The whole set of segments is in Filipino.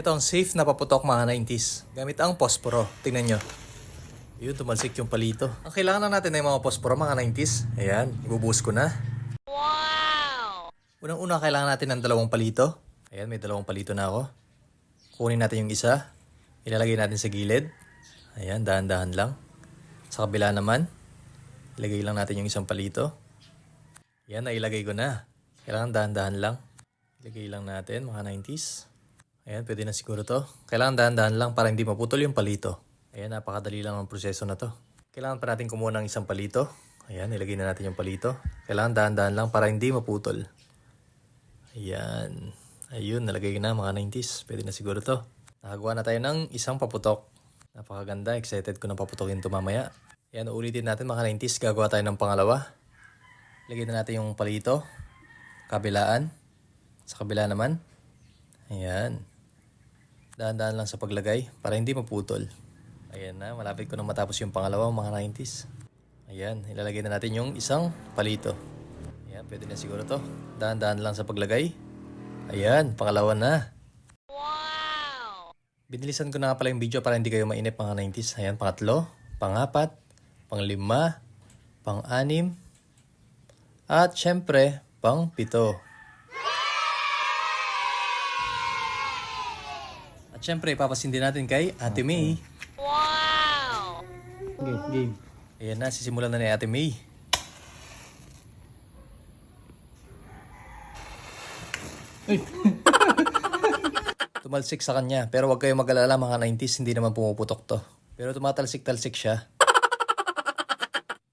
Ito ang safe na paputok mga 90s. Gamit ang posporo. Tingnan nyo. Yun, tumalsik yung palito. Ang kailangan na natin ay mga posporo mga 90s. Ayan, ibubuhos ko na. Wow! Unang-una, kailangan natin ng dalawang palito. Ayan, may dalawang palito na ako. Kunin natin yung isa. Ilalagay natin sa gilid. Ayan, dahan-dahan lang. Sa kabila naman, ilagay lang natin yung isang palito. Yan, nailagay ko na. Kailangan dahan-dahan lang. Ilagay lang natin, mga 90s. Ayan, pwede na siguro to. Kailangan dahan-dahan lang para hindi maputol yung palito. Ayan, napakadali lang ang proseso na to. Kailangan pa natin kumuha ng isang palito. Ayan, ilagay na natin yung palito. Kailangan dahan-dahan lang para hindi maputol. Ayan. Ayun, nalagay na mga 90s. Pwede na siguro to. Nakagawa na tayo ng isang paputok. Napakaganda. Excited ko na paputokin to mamaya. Ayan, ulitin natin mga 90s. Gagawa tayo ng pangalawa. Lagyan na natin yung palito. Kabilaan. Sa kabila naman. Ayan. Dahan-dahan lang sa paglagay para hindi maputol. Ayan na, malapit ko na matapos yung pangalawa mga 90s. Ayan, ilalagay na natin yung isang palito. Ayan, pwede na siguro to. Dahan-dahan lang sa paglagay. Ayan, pangalawa na. Wow! Binilisan ko na pala yung video para hindi kayo mainip mga 90s. Ayan, pangatlo, pangapat, panglima, pang-anim, at syempre, pang At syempre, papasindi natin kay Ate May. Game, game. Ayan na, sisimulan na ni Ate May. Tumalsik sa kanya, pero wag kayo mag-alala mga 90s, hindi naman pumuputok to. Pero tumatalsik-talsik siya.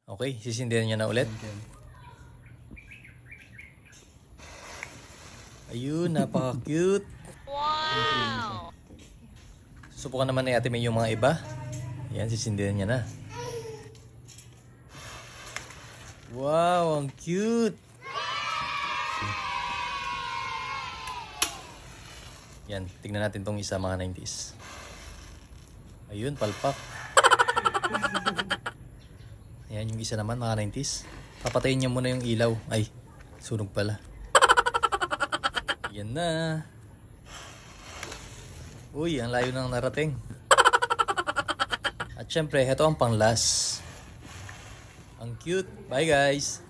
Okay, sisindihan niya na ulit. Ayun, napaka-cute. Wow! Susubukan naman ni Ate May yung mga iba. Yan, sisindihan niya na. Wow, ang cute! Yan, tignan natin tong isa mga 90s. Ayun, palpak. Ayan, yung isa naman mga 90s. Papatayin niya muna yung ilaw. Ay, sunog pala. Yan na. Uy, ang layo nang narating. At syempre, ito ang pang last. Ang cute. Bye guys!